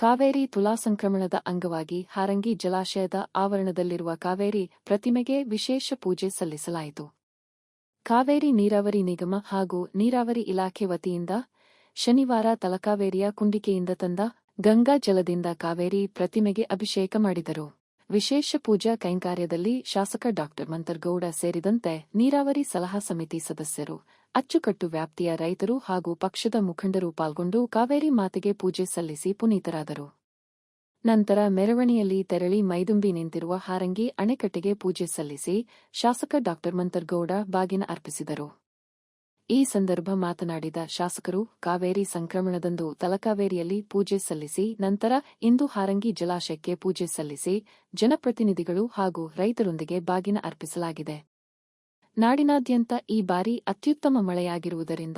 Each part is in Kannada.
ಕಾವೇರಿ ತುಲಾ ಸಂಕ್ರಮಣದ ಅಂಗವಾಗಿ ಹಾರಂಗಿ ಜಲಾಶಯದ ಆವರಣದಲ್ಲಿರುವ ಕಾವೇರಿ ಪ್ರತಿಮೆಗೆ ವಿಶೇಷ ಪೂಜೆ ಸಲ್ಲಿಸಲಾಯಿತು. ಕಾವೇರಿ ನೀರಾವರಿ ನಿಗಮ ಹಾಗೂ ನೀರಾವರಿ ಇಲಾಖೆ ವತಿಯಿಂದ ಶನಿವಾರ ತಲಕಾವೇರಿಯ ಕುಂಡಿಕೆಯಿಂದ ತಂದ ಗಂಗಾ ಜಲದಿಂದ ಕಾವೇರಿ ಪ್ರತಿಮೆಗೆ ಅಭಿಷೇಕ ಮಾಡಿದರು. ವಿಶೇಷ ಪೂಜಾ ಕೈಂಕಾರ್ಯದಲ್ಲಿ ಶಾಸಕ ಡಾಕ್ಟರ್ ಮಂತರ್ಗೌಡ ಸೇರಿದಂತೆ ನೀರಾವರಿ ಸಲಹಾ ಸಮಿತಿ ಸದಸ್ಯರು, ಅಚ್ಚುಕಟ್ಟು ವ್ಯಾಪ್ತಿಯ ರೈತರು ಹಾಗೂ ಪಕ್ಷದ ಮುಖಂಡರು ಪಾಲ್ಗೊಂಡು ಕಾವೇರಿ ಮಾತೆಗೆ ಪೂಜೆ ಸಲ್ಲಿಸಿ ಪುನೀತರಾದರು. ನಂತರ ಮೆರವಣಿಯಲ್ಲಿ ತೆರಳಿ ಮೈದುಂಬಿ ನಿಂತಿರುವ ಹಾರಂಗಿ ಅಣೆಕಟ್ಟೆಗೆ ಪೂಜೆ ಸಲ್ಲಿಸಿ ಶಾಸಕ ಡಾ ಮಂತರ್ಗೌಡ ಬಾಗಿನ ಅರ್ಪಿಸಿದರು. ಈ ಸಂದರ್ಭ ಮಾತನಾಡಿದ ಶಾಸಕರು, ಕಾವೇರಿ ಸಂಕ್ರಮಣದಂದು ತಲಕಾವೇರಿಯಲ್ಲಿ ಪೂಜೆ ಸಲ್ಲಿಸಿ, ನಂತರ ಇಂದು ಹಾರಂಗಿ ಜಲಾಶಯಕ್ಕೆ ಪೂಜೆ ಸಲ್ಲಿಸಿ, ಜನಪ್ರತಿನಿಧಿಗಳು ಹಾಗೂ ರೈತರೊಂದಿಗೆ ಬಾಗಿನ ಅರ್ಪಿಸಲಾಗಿದೆ. ನಾಡಿನಾದ್ಯಂತ ಈ ಬಾರಿ ಅತ್ಯುತ್ತಮ ಮಳೆಯಾಗಿರುವುದರಿಂದ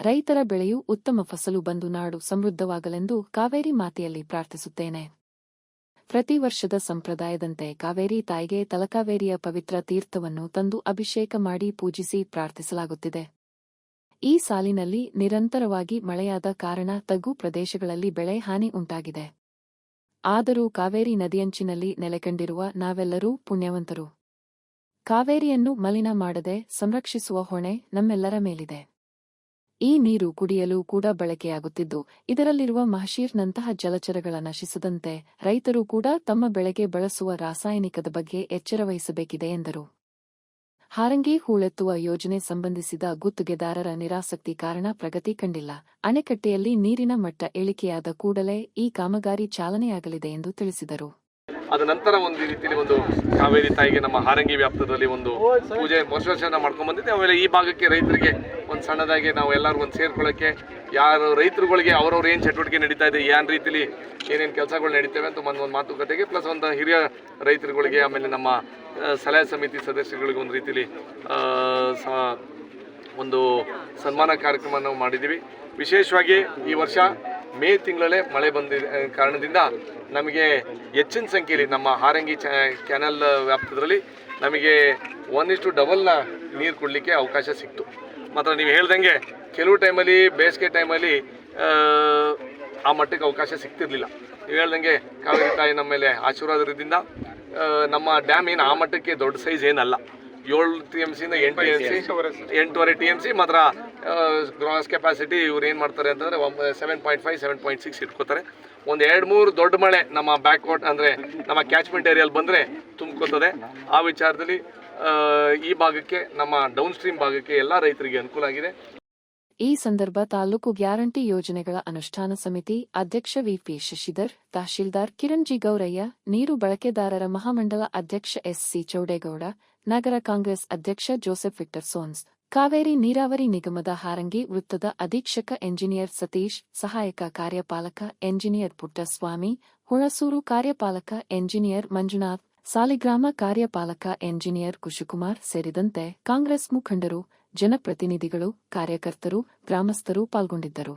ರೈತರ ಬೆಳೆಯೂ ಉತ್ತಮ ಫಸಲು ಬಂದು ನಾಡು ಸಮೃದ್ಧವಾಗಲೆಂದು ಕಾವೇರಿ ಮಾತೆಯಲ್ಲಿ ಪ್ರಾರ್ಥಿಸುತ್ತೇನೆ. ಪ್ರತಿ ವರ್ಷದ ಸಂಪ್ರದಾಯದಂತೆ ಕಾವೇರಿ ತಾಯಿಗೆ ತಲಕಾವೇರಿಯ ಪವಿತ್ರ ತೀರ್ಥವನ್ನು ತಂದು ಅಭಿಷೇಕ ಮಾಡಿ ಪೂಜಿಸಿ ಪ್ರಾರ್ಥಿಸಲಾಗುತ್ತಿದೆ. ಈ ಸಾಲಿನಲ್ಲಿ ನಿರಂತರವಾಗಿ ಮಳೆಯಾದ ಕಾರಣ ತಗ್ಗು ಪ್ರದೇಶಗಳಲ್ಲಿ ಬೆಳೆ ಹಾನಿ ಉಂಟಾಗಿದೆ. ಆದರೂ ಕಾವೇರಿ ನದಿಯಂಚಿನಲ್ಲಿ ನೆಲೆಕಂಡಿರುವ ನಾವೆಲ್ಲರೂ ಪುಣ್ಯವಂತರು. ಕಾವೇರಿಯನ್ನು ಮಲಿನ ಮಾಡದೆ ಸಂರಕ್ಷಿಸುವ ಹೊಣೆ ನಮ್ಮೆಲ್ಲರ ಮೇಲಿದೆ. ಈ ನೀರು ಕುಡಿಯಲು ಕೂಡ ಬಳಕೆಯಾಗುತ್ತಿದ್ದು, ಇದರಲ್ಲಿರುವ ಮಹಶೀರ್ನಂತಹ ಜಲಚರಗಳ ನಶಿಸದಂತೆ ರೈತರು ಕೂಡ ತಮ್ಮ ಬೆಳೆಗೆ ಬಳಸುವ ರಾಸಾಯನಿಕದ ಬಗ್ಗೆ ಎಚ್ಚರವಹಿಸಬೇಕಿದೆ ಎಂದರು. ಹಾರಂಗಿ ಹೂಳೆತ್ತುವ ಯೋಜನೆ ಸಂಬಂಧಿಸಿದ ಗುತ್ತಿಗೆದಾರರ ನಿರಾಸಕ್ತಿ ಕಾರಣ ಪ್ರಗತಿ ಕಂಡಿಲ್ಲ. ಅಣೆಕಟ್ಟೆಯಲ್ಲಿ ನೀರಿನ ಮಟ್ಟ ಇಳಿಕೆಯಾದ ಕೂಡಲೇ ಈ ಕಾಮಗಾರಿ ಚಾಲನೆಯಾಗಲಿದೆ ಎಂದು ತಿಳಿಸಿದರು. ಅದ ನಂತರ ಒಂದು ರೀತಿಯಲ್ಲಿ ಒಂದು ಕಾವೇರಿ ತಾಯಿಗೆ ನಮ್ಮ ಹಾರಂಗಿ ವ್ಯಾಪ್ತದಲ್ಲಿ ಒಂದು ಪೂಜೆ ವರ್ಷನ ಮಾಡ್ಕೊಂಡ್ ಬಂದಿದ್ದೆ. ಆಮೇಲೆ ಈ ಭಾಗಕ್ಕೆ ರೈತರಿಗೆ ಒಂದು ಸಣ್ಣದಾಗಿ ನಾವು ಎಲ್ಲರೂ ಒಂದು ಸೇರ್ಕೊಳ್ಳೋಕ್ಕೆ ಯಾರು ರೈತರುಗಳಿಗೆ ಅವ್ರವ್ರ ಏನು ಚಟುವಟಿಕೆ ನಡೀತಾ ಇದೆ, ಏನು ರೀತಿಲಿ ಏನೇನು ಕೆಲಸಗಳು ನಡೀತವೆ ಅಂತ ಒಂದು ಮಾತುಕತೆಗೆ, ಪ್ಲಸ್ ಒಂದು ಹಿರಿಯ ರೈತರುಗಳಿಗೆ ಆಮೇಲೆ ನಮ್ಮ ಸಲಹಾ ಸಮಿತಿ ಸದಸ್ಯರುಗಳಿಗೆ ಒಂದು ರೀತಿಯಲ್ಲಿ ಆ, ಒಂದು ಸನ್ಮಾನ ಕಾರ್ಯಕ್ರಮ ನಾವು ಮಾಡಿದ್ದೀವಿ. ವಿಶೇಷವಾಗಿ ಈ ವರ್ಷ ಮೇ ತಿಂಗಳಲ್ಲೇ ಮಳೆ ಬಂದಿದೆ ಕಾರಣದಿಂದ ನಮಗೆ ಹೆಚ್ಚಿನ ಸಂಖ್ಯೆಯಲ್ಲಿ ನಮ್ಮ ಹಾರಂಗಿ ಚ ಕ್ಯಾನಲ್ ವ್ಯಾಪ್ತದಲ್ಲಿ ನಮಗೆ ಒನ್ ಇಷ್ಟು ಡಬಲ್ನ ನೀರು ಕೊಡಲಿಕ್ಕೆ ಅವಕಾಶ ಸಿಕ್ತು. ಮಾತ್ರ ನೀವು ಹೇಳ್ದಂಗೆ ಕೆಲವು ಟೈಮಲ್ಲಿ ಬೇಸಿಗೆ ಟೈಮಲ್ಲಿ ಆ ಮಟ್ಟಕ್ಕೆ ಅವಕಾಶ ಸಿಗ್ತಿರಲಿಲ್ಲ. ನೀವು ಹೇಳ್ದಂಗೆ ಕಾವೇರಿ ತಾಯಿ ನಮ್ಮ ಮೇಲೆ ಆಶೀರ್ವಾದದಿಂದ ನಮ್ಮ ಡ್ಯಾಮ್ ಏನು ಆ ಮಟ್ಟಕ್ಕೆ ದೊಡ್ಡ ಸೈಜ್ ಏನಲ್ಲ. ಏಳು ಟಿ ಎಂ ಸಿಯಿಂದ ಎಂಟು ಟಿ ಎಂ ಸಿ ಎಂಟೂವರೆ ಟಿ ಎಂ ಸಿ ಮಾತ್ರ ಗ್ರಾಸ್ ಕೆಪಾಸಿಟಿ ಇವ್ರು ಏನು ಮಾಡ್ತಾರೆ ಅಂತಂದರೆ seven point five seven point six ಇಟ್ಕೋತಾರೆ. ಒಂದು ಎರಡು ಮೂರು ದೊಡ್ಡ ಮಳೆ ನಮ್ಮ ಬ್ಯಾಕ್ವಾಟ್ ಅಂದರೆ ನಮ್ಮ ಕ್ಯಾಚ್ಮೆಂಟ್ ಏರಿಯಲ್ಲಿ ಬಂದರೆ ತುಂಬ್ಕೋತದೆ. ಆ ವಿಚಾರದಲ್ಲಿ ಈ ಭಾಗಕ್ಕೆ ನಮ್ಮ ಡೌನ್ ಸ್ಟ್ರೀಮ್ ಭಾಗಕ್ಕೆ ಎಲ್ಲ ರೈತರಿಗೆ ಅನುಕೂಲ ಆಗಿದೆ. ಈ ಸಂದರ್ಭ ತಾಲೂಕು ಗ್ಯಾರಂಟಿ ಯೋಜನೆಗಳ ಅನುಷ್ಠಾನ ಸಮಿತಿ ಅಧ್ಯಕ್ಷ V P Shashidhar, tahsildar Kiran G Gowraiah, ನೀರು ಬಳಕೆದಾರರ ಮಹಾಮಂಡಲ ಅಧ್ಯಕ್ಷ ಎಸ್ ಸಿ ಚೌಡೇಗೌಡ, ನಗರ ಕಾಂಗ್ರೆಸ್ ಅಧ್ಯಕ್ಷ ಜೋಸೆಫ್ ವಿಕ್ಟರ್ ಸೋನ್ಸ್, ಕಾವೇರಿ ನೀರಾವರಿ ನಿಗಮದ ಹಾರಂಗಿ ವೃತ್ತದ ಅಧೀಕ್ಷಕ ಎಂಜಿನಿಯರ್ ಸತೀಶ್, ಸಹಾಯಕ ಕಾರ್ಯಪಾಲಕ ಎಂಜಿನಿಯರ್ ಪುಟ್ಟಸ್ವಾಮಿ, ಹುಣಸೂರು ಕಾರ್ಯಪಾಲಕ ಎಂಜಿನಿಯರ್ ಮಂಜುನಾಥ್, ಸಾಲಿಗ್ರಾಮ ಕಾರ್ಯಪಾಲಕ ಎಂಜಿನಿಯರ್ ಕುಶುಕುಮಾರ್ ಸೇರಿದಂತೆ ಕಾಂಗ್ರೆಸ್ ಮುಖಂಡರು ಜನಪ್ರತಿನಿಧಿಗಳು ಕಾರ್ಯಕರ್ತರು ಗ್ರಾಮಸ್ಥರು ಪಾಲ್ಗೊಂಡಿದ್ದರು.